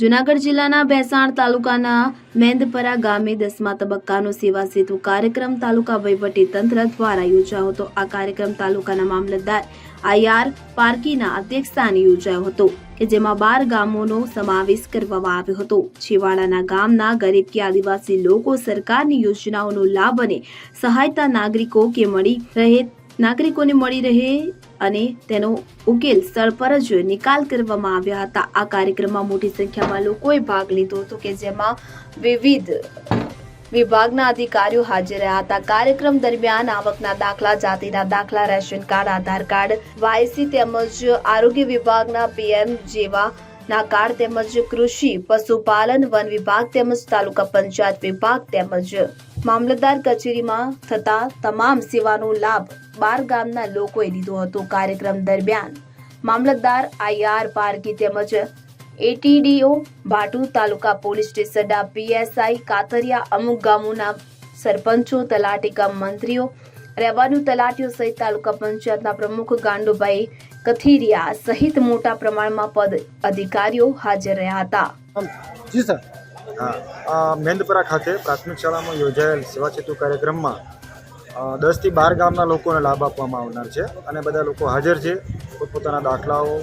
જુનાગઢ જિલ્લાના ભેસાણ તાલુકાના મેંદપરા ગામે દસમા તબક્કાનો સેવા સેતુ કાર્યક્રમ તાલુકા વહીવટી તંત્ર દ્વારા યોજાયો હતો. આ કાર્યક્રમ તાલુકાના મામલતદાર આઈઆર પાર્કીના અધ્યક્ષસ્થાને યોજાયો હતો કે જેમાં બાર ગામોનો સમાવેશ કરવામાં આવ્યો હતો. છેવાડાના ગામના ગરીબ કે આદિવાસી લોકો સરકારની યોજનાઓનો લાભ અને સહાયતા નાગરિકો કે મળી રહે, નાગરિકોને મળી રહે અને તેનો ઉકેલ સ્થળ પર જ નિકાલ કરવામાં આવ્યા હતા. આ કાર્યક્રમમાં મોટી સંખ્યામાં લોકોએ ભાગ લીધો હતો કે જેમાં વિવિધ વિભાગના અધિકારીઓ હાજર રહ્યા હતા. કાર્યક્રમ દરમિયાન આવકના દાખલા, જાતિના દાખલા, રેશન કાર્ડ, આધાર કાર્ડ, વાયસી તેમજ આરોગ્ય વિભાગના પીએમ જેવા ના કાર્ડ તેમજ કૃષિ, પશુપાલન વન વિભાગ તેમજ તાલુકા પંચાયત વિભાગ તેમજ મામલતદાર કચેરીમાં થતા તમામ સેવાનો લાભ બાર ગામના લોકોએ લીધો હતો કાર્યક્રમ દરમિયાન. મામલતદાર આઈઆર પારકી તેમજ એટીડીઓ ભાટુ તાલુકા પોલીસ સ્ટેશનના પીએસઆઈ કાતરિયા અમુક ગામોના સરપંચો, તલાટી ગામ મંત્રીઓ રેવન્યુ તલાટીઓ સહિત તાલુકા પંચાયતના પ્રમુખ ગાંડુભાઈ કથિરિયા સહિત મોટા પ્રમાણમાં પદ અધિકારીઓ હાજર રહ્યા હતા. જી સર. હા મેંદપરા ખાતે પ્રાથમિક શાળામાં યોજાયેલ સેવા સેતુ કાર્યક્રમમાં દસથી બાર ગામના લોકોને લાભ આપવામાં આવનાર છે અને બધા લોકો હાજર છે. પોતપોતાના દાખલાઓ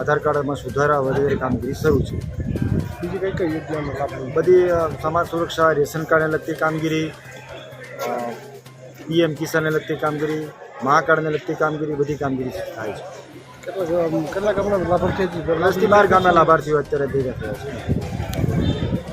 આધાર કાર્ડમાં સુધારા વગેરે કામગીરી શરૂ છે. બીજી કઈ કઈ યોજનાનો લાભ બધી સમાજ સુરક્ષા રેશન કાર્ડને લગતી કામગીરી પીએમ કિસાનને લગતી કામગીરી મા લગતી કામગીરી બધી કામગીરી થાય છે. કેટલા કેટલા ગામના લાભાર્થી દસથી બાર ગામના લાભાર્થીઓ અત્યારે ભેગા થયા છે.